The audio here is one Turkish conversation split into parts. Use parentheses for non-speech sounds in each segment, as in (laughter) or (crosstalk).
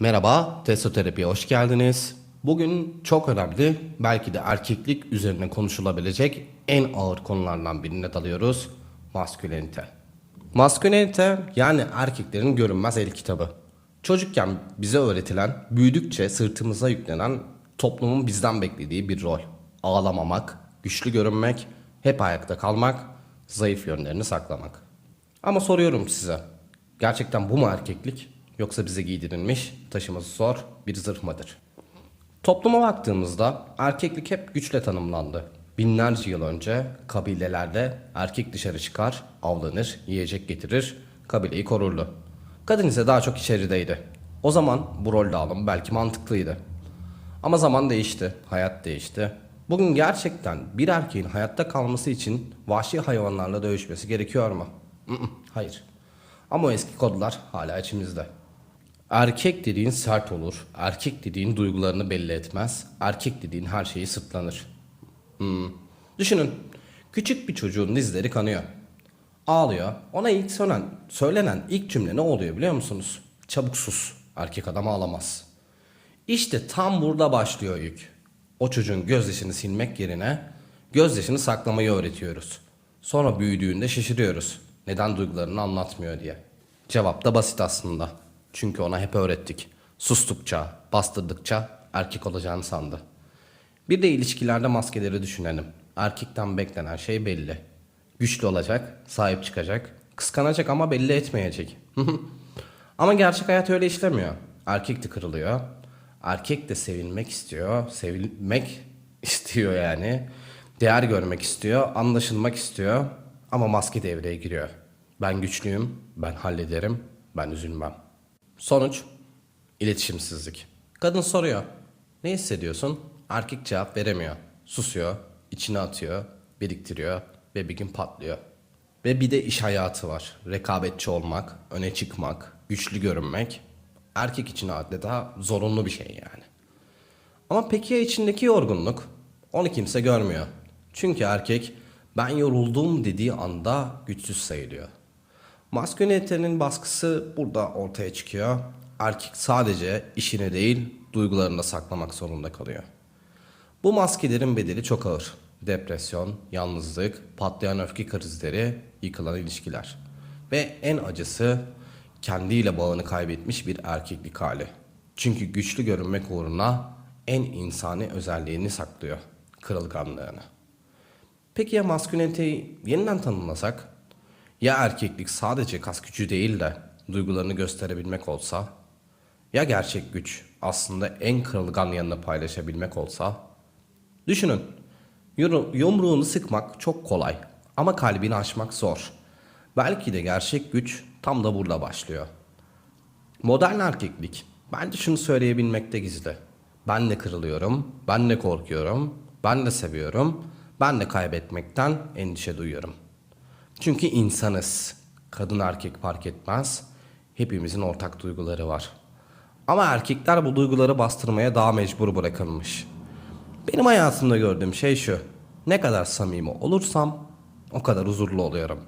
Merhaba, Testoterapi'ye hoş geldiniz. Bugün çok önemli, belki de erkeklik üzerine konuşulabilecek en ağır konulardan birine dalıyoruz. Maskülenite. Maskülenite yani erkeklerin görünmez el kitabı. Çocukken bize öğretilen, büyüdükçe sırtımıza yüklenen toplumun bizden beklediği bir rol. Ağlamamak, güçlü görünmek, hep ayakta kalmak, zayıf yönlerini saklamak. Ama soruyorum size. Gerçekten bu mu erkeklik? Yoksa bize giydirilmiş, taşıması zor bir zırh mıdır? Topluma baktığımızda erkeklik hep güçle tanımlandı. Binlerce yıl önce kabilelerde erkek dışarı çıkar, avlanır, yiyecek getirir, kabileyi korurdu. Kadın ise daha çok içerideydi. O zaman bu rol dağılımı belki mantıklıydı. Ama zaman değişti, hayat değişti. Bugün gerçekten bir erkeğin hayatta kalması için vahşi hayvanlarla dövüşmesi gerekiyor mu? Hayır. Ama o eski kodlar hala içimizde. Erkek dediğin sert olur. Erkek dediğin duygularını belli etmez. Erkek dediğin her şeyi sırtlanır. Hmm. Düşünün. Küçük bir çocuğun dizleri kanıyor. Ağlıyor. Ona ilk söylenen, söylenen ilk cümle ne oluyor biliyor musunuz? Çabuk sus. Erkek adam ağlamaz. İşte tam burada başlıyor yük. O çocuğun gözyaşını silmek yerine gözyaşını saklamayı öğretiyoruz. Sonra büyüdüğünde şaşırıyoruz. Neden duygularını anlatmıyor diye. Cevap da basit aslında. Çünkü ona hep öğrettik. Sustukça, bastırdıkça erkek olacağını sandı. Bir de ilişkilerde maskeleri düşünelim. Erkekten beklenen şey belli. Güçlü olacak, sahip çıkacak, kıskanacak ama belli etmeyecek. (laughs) ama gerçek hayat öyle işlemiyor. Erkek de kırılıyor. Erkek de sevilmek istiyor. Sevilmek (laughs) istiyor yani. Değer görmek istiyor, anlaşılmak istiyor. Ama maske devreye giriyor. Ben güçlüyüm, ben hallederim, ben üzülmem. Sonuç iletişimsizlik. Kadın soruyor. Ne hissediyorsun? Erkek cevap veremiyor. Susuyor, içine atıyor, biriktiriyor ve bir gün patlıyor. Ve bir de iş hayatı var. Rekabetçi olmak, öne çıkmak, güçlü görünmek. Erkek için adeta zorunlu bir şey yani. Ama peki ya içindeki yorgunluk? Onu kimse görmüyor. Çünkü erkek ben yoruldum dediği anda güçsüz sayılıyor. Maskülenitenin baskısı burada ortaya çıkıyor. Erkek sadece işini değil, duygularını da saklamak zorunda kalıyor. Bu maskelerin bedeli çok ağır. Depresyon, yalnızlık, patlayan öfke krizleri, yıkılan ilişkiler. Ve en acısı kendiyle bağını kaybetmiş bir erkeklik hali. Çünkü güçlü görünmek uğruna en insani özelliğini saklıyor. Kırılganlığını. Peki ya masküleniteyi yeniden tanımlasak? Ya erkeklik sadece kas gücü değil de duygularını gösterebilmek olsa? Ya gerçek güç aslında en kırılgan yanını paylaşabilmek olsa? Düşünün. Yumruğunu sıkmak çok kolay ama kalbini açmak zor. Belki de gerçek güç tam da burada başlıyor. Modern erkeklik bence şunu söyleyebilmekte gizli. Ben de kırılıyorum, ben de korkuyorum, ben de seviyorum, ben de kaybetmekten endişe duyuyorum. Çünkü insanız. Kadın erkek fark etmez. Hepimizin ortak duyguları var. Ama erkekler bu duyguları bastırmaya daha mecbur bırakılmış. Benim hayatımda gördüğüm şey şu. Ne kadar samimi olursam o kadar huzurlu oluyorum.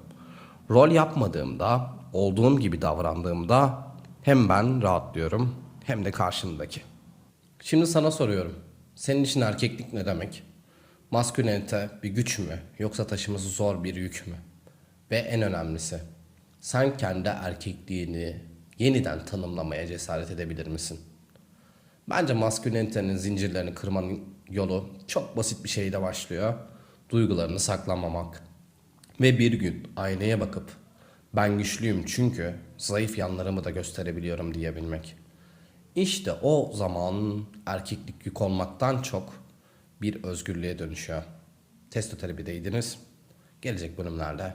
Rol yapmadığımda, olduğum gibi davrandığımda hem ben rahatlıyorum hem de karşımdaki. Şimdi sana soruyorum. Senin için erkeklik ne demek? Maskülenite bir güç mü yoksa taşıması zor bir yük mü? Ve en önemlisi sen kendi erkekliğini yeniden tanımlamaya cesaret edebilir misin? Bence maskülenitenin zincirlerini kırmanın yolu çok basit bir şeyle başlıyor. Duygularını saklamamak. Ve bir gün aynaya bakıp ben güçlüyüm çünkü zayıf yanlarımı da gösterebiliyorum diyebilmek. İşte o zaman erkeklik yük olmaktan çok bir özgürlüğe dönüşüyor. Testoterapideydiniz. Gelecek bölümlerde